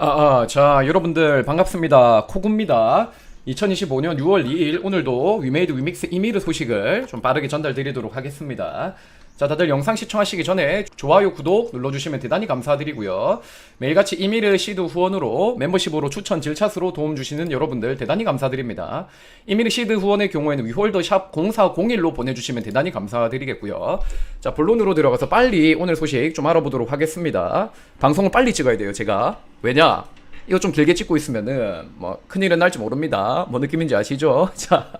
아, 아, 자, 여러분들 반갑습니다. 코구입니다. 2025년 6월 2일 오늘도 위메이드 위믹스 이미르 소식을 좀 빠르게 전달드리도록 하겠습니다. 자, 다들 영상 시청하시기 전에 좋아요, 구독 눌러주시면 대단히 감사드리고요. 매일같이 이미르 시드 후원으로 멤버십으로 추천 질차수로 도움 주시는 여러분들 대단히 감사드립니다. 이미르 시드 후원의 경우에는 위홀더 샵 0401로 보내주시면 대단히 감사드리겠고요. 자, 본론으로 들어가서 빨리 오늘 소식 좀 알아보도록 하겠습니다. 방송을 빨리 찍어야 돼요, 제가. 왜냐? 이거 좀 길게 찍고 있으면은 뭐 큰일은 날지 모릅니다. 뭐 느낌인지 아시죠? 자,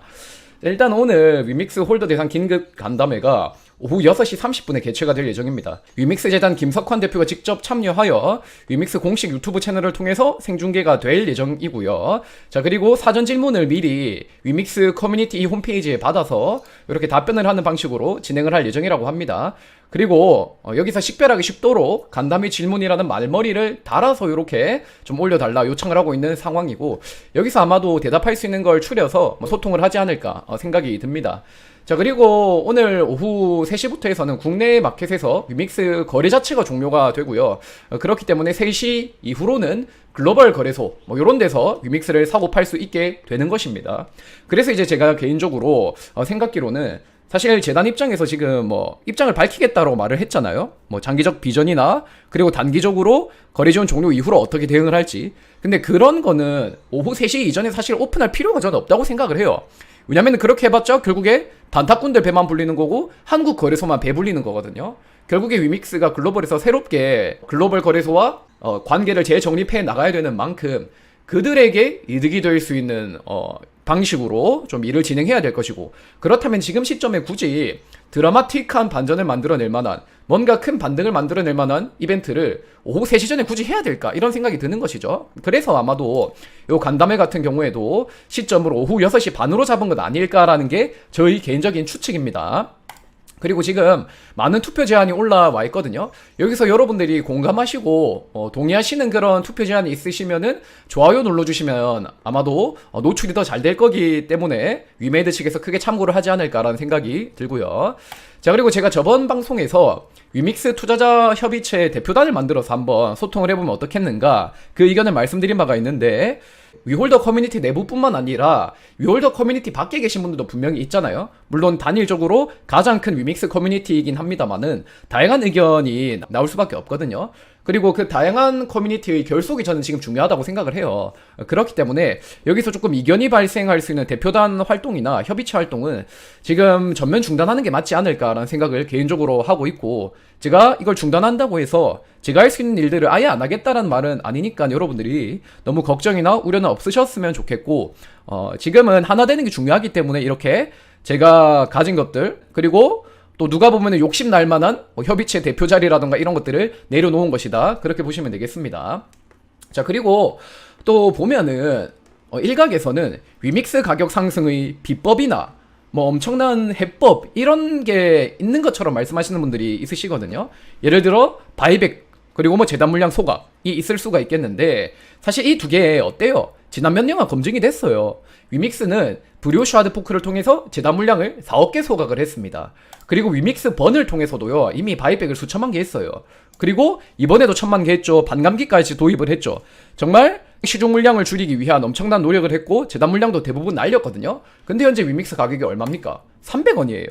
일단 오늘 위믹스 홀더 대상 긴급 간담회가 오후 6시 30분에 개최가 될 예정입니다. 위믹스 재단 김석환 대표가 직접 참여하여 위믹스 공식 유튜브 채널을 통해서 생중계가 될 예정이고요. 자, 그리고 사전 질문을 미리 위믹스 커뮤니티 홈페이지에 받아서 이렇게 답변을 하는 방식으로 진행을 할 예정이라고 합니다. 그리고 어, 여기서 식별하기 쉽도록 간담회 질문이라는 말머리를 달아서 이렇게 좀 올려달라 요청을 하고 있는 상황이고 여기서 아마도 대답할 수 있는 걸 추려서 뭐 소통을 하지 않을까 어, 생각이 듭니다. 자 그리고 오늘 오후 3시부터 해서는 국내 마켓에서 위믹스 거래 자체가 종료가 되고요. 어, 그렇기 때문에 3시 이후로는 글로벌 거래소 뭐 이런 데서 위믹스를 사고 팔 수 있게 되는 것입니다. 그래서 이제 제가 개인적으로 어, 생각기로는 사실 재단 입장에서 지금 뭐 입장을 밝히겠다고 말을 했잖아요. 뭐 장기적 비전이나 그리고 단기적으로 거래 지원 종료 이후로 어떻게 대응을 할지. 근데 그런 거는 오후 3시 이전에 사실 오픈할 필요가 저는 없다고 생각을 해요. 왜냐면 그렇게 해봤자 결국에 단타꾼들 배만 불리는 거고 한국 거래소만 배 불리는 거거든요. 결국에 위믹스가 글로벌에서 새롭게 글로벌 거래소와 어, 관계를 재정립해 나가야 되는 만큼 그들에게 이득이 될 수 있는 어, 방식으로 좀 일을 진행해야 될 것이고 그렇다면 지금 시점에 굳이 드라마틱한 반전을 만들어낼 만한 뭔가 큰 반등을 만들어낼 만한 이벤트를 오후 3시 전에 굳이 해야 될까? 이런 생각이 드는 것이죠. 그래서 아마도 요 간담회 같은 경우에도 시점을 오후 6시 반으로 잡은 건 아닐까라는 게 저희 개인적인 추측입니다 그리고 지금 많은 투표 제안이 올라와 있거든요. 여기서 여러분들이 공감하시고 어, 동의하시는 그런 투표 제안이 있으시면은 좋아요 눌러주시면 아마도 어, 노출이 더 잘 될 거기 때문에 위메이드 측에서 크게 참고를 하지 않을까라는 생각이 들고요. 자 그리고 제가 저번 방송에서 위믹스 투자자 협의체 대표단을 만들어서 한번 소통을 해보면 어떻겠는가 그 의견을 말씀드린 바가 있는데 위홀더 커뮤니티 내부뿐만 아니라 위홀더 커뮤니티 밖에 계신 분들도 분명히 있잖아요. 물론 단일적으로 가장 큰 위믹스 커뮤니티이긴 합니다만은 다양한 의견이 나올 수밖에 없거든요. 그리고 그 다양한 커뮤니티의 결속이 저는 지금 중요하다고 생각을 해요. 그렇기 때문에 여기서 조금 이견이 발생할 수 있는 대표단 활동이나 협의체 활동은 지금 전면 중단하는 게 맞지 않을까라는 생각을 개인적으로 하고 있고 제가 이걸 중단한다고 해서 제가 할 수 있는 일들을 아예 안 하겠다라는 말은 아니니까 여러분들이 너무 걱정이나 우려는 없으셨으면 좋겠고 어, 지금은 하나 되는 게 중요하기 때문에 이렇게 제가 가진 것들 그리고 또 누가 보면 욕심 날 만한 뭐 협의체 대표 자리라던가 이런 것들을 내려놓은 것이다. 그렇게 보시면 되겠습니다. 자, 그리고 또 보면은 어, 일각에서는 위믹스 가격 상승의 비법이나 뭐 엄청난 해법 이런 게 있는 것처럼 말씀하시는 분들이 있으시거든요. 예를 들어 바이백 그리고 뭐 재단 물량 소각이 있을 수가 있겠는데 사실 이 두 개 어때요? 지난 몇 년간 검증이 됐어요. 위믹스는 브리오슈 하드 포크를 통해서 재단 물량을 4억 개 소각을 했습니다. 그리고 위믹스 번을 통해서도요 이미 바이백을 수천만 개 했어요. 그리고 이번에도 천만 개 했죠. 반감기까지 도입을 했죠. 정말 시중 물량을 줄이기 위한 엄청난 노력을 했고 재단 물량도 대부분 날렸거든요. 근데 현재 위믹스 가격이 얼마입니까? 300원이에요.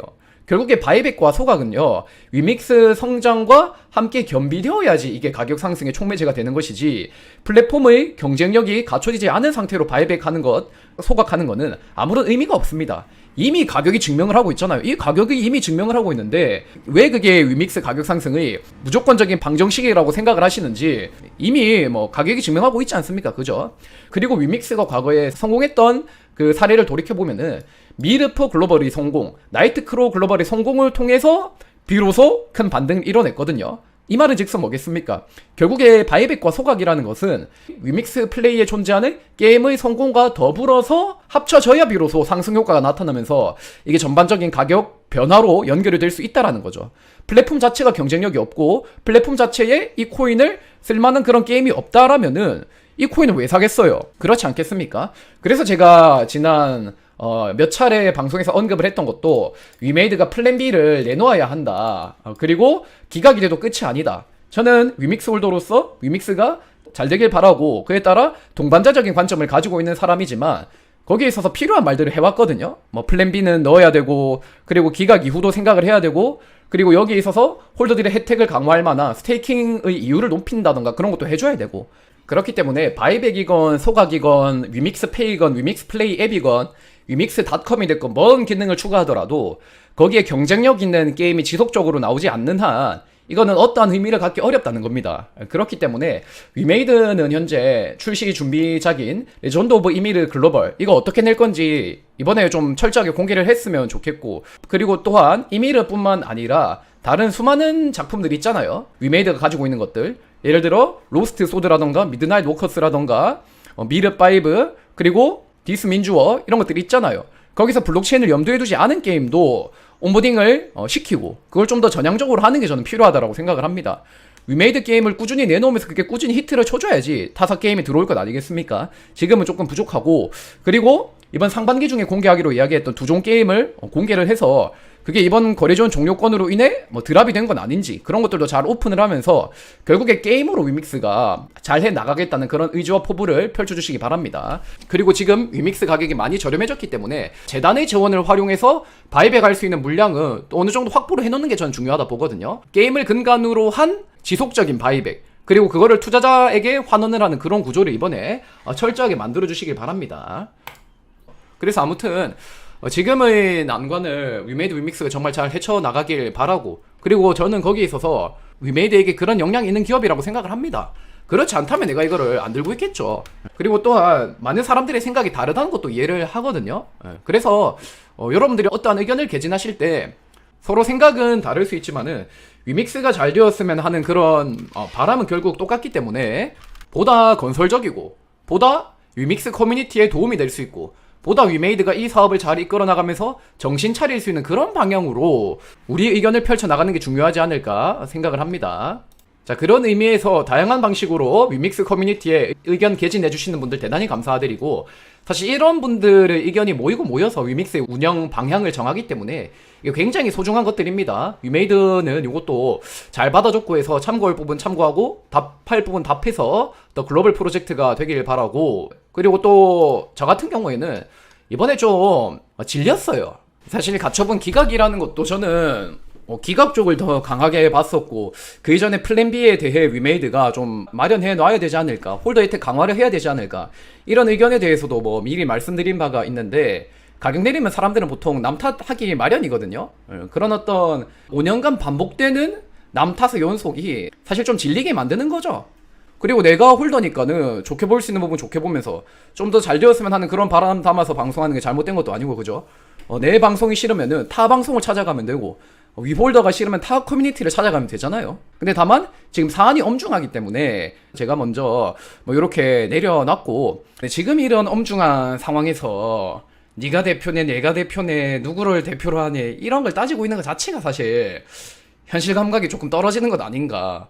결국에 바이백과 소각은요 위믹스 성장과 함께 겸비되어야지 이게 가격 상승의 촉매제가 되는 것이지 플랫폼의 경쟁력이 갖춰지지 않은 상태로 바이백하는 것 소각하는 것은 아무런 의미가 없습니다. 이미 가격이 증명을 하고 있잖아요. 이 가격이 이미 증명을 하고 있는데 왜 그게 위믹스 가격 상승의 무조건적인 방정식이라고 생각을 하시는지 이미 뭐 가격이 증명하고 있지 않습니까? 그죠? 그리고 위믹스가 과거에 성공했던 그 사례를 돌이켜 보면은 미르프 글로벌의 성공, 나이트크로 글로벌의 성공을 통해서 비로소 큰 반등을 이뤄냈거든요. 이 말은 즉슨 뭐겠습니까? 결국에 바이백과 소각이라는 것은 위믹스 플레이에 존재하는 게임의 성공과 더불어서 합쳐져야 비로소 상승 효과가 나타나면서 이게 전반적인 가격 변화로 연결이 될 수 있다라는 거죠. 플랫폼 자체가 경쟁력이 없고 플랫폼 자체에 이 코인을 쓸만한 그런 게임이 없다라면은 이 코인을 왜 사겠어요? 그렇지 않겠습니까? 그래서 제가 지난 어, 몇 차례 방송에서 언급을 했던 것도 위메이드가 플랜 B를 내놓아야 한다. 어, 그리고 기각이 돼도 끝이 아니다. 저는 위믹스 홀더로서 위믹스가 잘 되길 바라고 그에 따라 동반자적인 관점을 가지고 있는 사람이지만 거기에 있어서 필요한 말들을 해왔거든요. 뭐 플랜 B는 넣어야 되고 그리고 기각 이후도 생각을 해야 되고 그리고 여기에 있어서 홀더들의 혜택을 강화할 만한 스테이킹의 이유를 높인다던가 그런 것도 해줘야 되고 그렇기 때문에 바이백이건 소각이건 위믹스 페이건 위믹스 플레이 앱이건 위믹스닷컴이 됐건 뭔 기능을 추가하더라도 거기에 경쟁력 있는 게임이 지속적으로 나오지 않는 한 이거는 어떠한 의미를 갖기 어렵다는 겁니다. 그렇기 때문에 위메이드는 현재 출시 준비작인 레전드 오브 이미르 글로벌 이거 어떻게 낼 건지 이번에 좀 철저하게 공개를 했으면 좋겠고 그리고 또한 이미르뿐만 아니라 다른 수많은 작품들 있잖아요. 위메이드가 가지고 있는 것들 예를 들어 로스트 소드라던가 미드나잇 워커스라던가 어, 미르 5 그리고 디스 민주어 이런 것들이 있잖아요. 거기서 블록체인을 염두에 두지 않은 게임도 온보딩을 어, 시키고 그걸 좀 더 전향적으로 하는 게 저는 필요하다고 생각을 합니다. 위메이드 게임을 꾸준히 내놓으면서 그게 꾸준히 히트를 쳐줘야지 타사 게임이 들어올 것 아니겠습니까? 지금은 조금 부족하고 그리고 이번 상반기 중에 공개하기로 이야기했던 두 종 게임을 어, 공개를 해서 그게 이번 거래존 종료권으로 인해 뭐 드랍이 된 건 아닌지 그런 것들도 잘 오픈을 하면서 결국에 게임으로 위믹스가 잘 해 나가겠다는 그런 의지와 포부를 펼쳐주시기 바랍니다. 그리고 지금 위믹스 가격이 많이 저렴해졌기 때문에 재단의 재원을 활용해서 바이백 할 수 있는 물량은 또 어느 정도 확보를 해놓는 게 저는 중요하다 보거든요. 게임을 근간으로 한 지속적인 바이백 그리고 그거를 투자자에게 환원을 하는 그런 구조를 이번에 어, 철저하게 만들어 주시길 바랍니다. 그래서 아무튼 어, 지금의 난관을 위메이드 위믹스가 정말 잘 헤쳐나가길 바라고 그리고 저는 거기에 있어서 위메이드에게 그런 역량이 있는 기업이라고 생각을 합니다. 그렇지 않다면 내가 이거를 안 들고 있겠죠. 그리고 또한 많은 사람들의 생각이 다르다는 것도 이해를 하거든요. 예, 그래서 어, 여러분들이 어떠한 의견을 개진하실 때 서로 생각은 다를 수 있지만은 위믹스가 잘 되었으면 하는 그런 어, 바람은 결국 똑같기 때문에 보다 건설적이고 보다 위믹스 커뮤니티에 도움이 될 수 있고 보다 위메이드가 이 사업을 잘 이끌어 나가면서 정신 차릴 수 있는 그런 방향으로 우리 의견을 펼쳐 나가는 게 중요하지 않을까 생각을 합니다. 자 그런 의미에서 다양한 방식으로 위믹스 커뮤니티에 의견 개진해 주시는 분들 대단히 감사드리고 사실 이런 분들의 의견이 모이고 모여서 위믹스의 운영 방향을 정하기 때문에 이게 굉장히 소중한 것들입니다. 위메이드는 이것도 잘 받아줬고 해서 참고할 부분 참고하고 답할 부분 답해서 더 글로벌 프로젝트가 되길 바라고 그리고 또 저 같은 경우에는 이번에 좀 질렸어요. 사실 가처분 기각이라는 것도 저는 어, 기각 쪽을 더 강하게 봤었고 그 이전에 플랜 B에 대해 위메이드가 좀 마련해 놔야 되지 않을까 홀더 혜택 강화를 해야 되지 않을까 이런 의견에 대해서도 뭐 미리 말씀드린 바가 있는데 가격 내리면 사람들은 보통 남 탓하기 마련이거든요 예, 그런 어떤 5년간 반복되는 남 탓의 연속이 사실 좀 질리게 만드는 거죠 그리고 내가 홀더니까는 좋게 볼 수 있는 부분 좋게 보면서 좀 더 잘 되었으면 하는 그런 바람 담아서 방송하는 게 잘못된 것도 아니고 그죠? 어, 내 방송이 싫으면은 타 방송을 찾아가면 되고 어, 위홀더가 싫으면 타 커뮤니티를 찾아가면 되잖아요. 근데 다만 지금 사안이 엄중하기 때문에 제가 먼저 뭐 이렇게 내려놨고 지금 이런 엄중한 상황에서 네가 대표네 내가 대표네 누구를 대표로 하네 이런 걸 따지고 있는 것 자체가 사실 현실 감각이 조금 떨어지는 것 아닌가.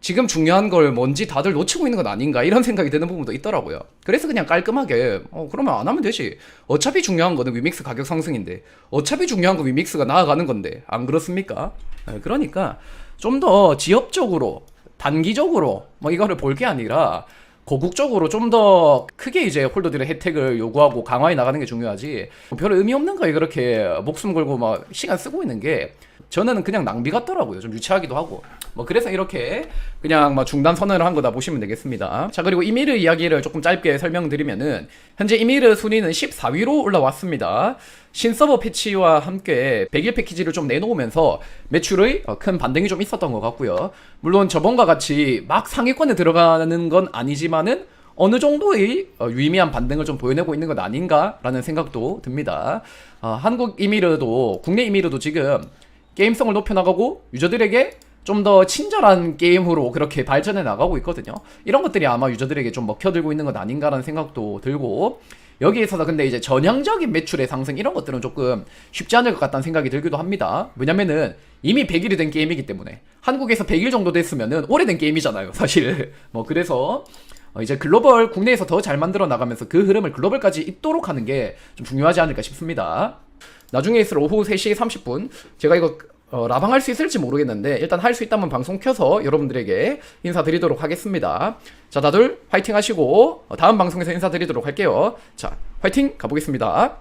지금 중요한 걸 뭔지 다들 놓치고 있는 것 아닌가 이런 생각이 드는 부분도 있더라고요. 그래서 그냥 깔끔하게 어 그러면 안 하면 되지. 어차피 중요한 거는 위믹스 가격 상승인데 어차피 중요한 건 위믹스가 나아가는 건데 안 그렇습니까? 네, 그러니까 좀 더 지역적으로 단기적으로 뭐 이거를 볼 게 아니라 고국적으로 좀 더 크게 이제 홀더들의 혜택을 요구하고 강화해 나가는 게 중요하지 별 의미 없는 거에 그렇게 목숨 걸고 막 시간 쓰고 있는 게 저는 그냥 낭비 같더라고요 좀 유치하기도 하고 뭐 그래서 이렇게 그냥 뭐 중단 선언을 한 거다 보시면 되겠습니다 자 그리고 이미르 이야기를 조금 짧게 설명드리면은 현재 이미르 순위는 14위로 올라왔습니다 신서버 패치와 함께 100일 패키지를 좀 내놓으면서 매출의 어, 큰 반등이 좀 있었던 것 같고요. 물론 저번과 같이 막 상위권에 들어가는 건 아니지만은 어느 정도의 어, 유의미한 반등을 좀 보여내고 있는 것 아닌가라는 생각도 듭니다. 어, 한국 이미르도 국내 이미르도 지금 게임성을 높여나가고 유저들에게 좀 더 친절한 게임으로 그렇게 발전해 나가고 있거든요. 이런 것들이 아마 유저들에게 좀 먹혀들고 있는 것 아닌가라는 생각도 들고 여기에 있어서 근데 이제 전형적인 매출의 상승 이런 것들은 조금 쉽지 않을 것 같다는 생각이 들기도 합니다. 왜냐면은 이미 100일이 된 게임이기 때문에 한국에서 100일 정도 됐으면은 오래된 게임이잖아요, 사실. 뭐 그래서 어, 이제 글로벌 국내에서 더 잘 만들어 나가면서 그 흐름을 글로벌까지 잇도록 하는 게 좀 중요하지 않을까 싶습니다. 나중에 있을 오후 3시 30분 제가 이거 어, 라방 할 수 있을지 모르겠는데 일단 할 수 있다면 방송 켜서 여러분들에게 인사드리도록 하겠습니다. 자 다들 화이팅 하시고 어, 다음 방송에서 인사드리도록 할게요. 자 화이팅 가보겠습니다.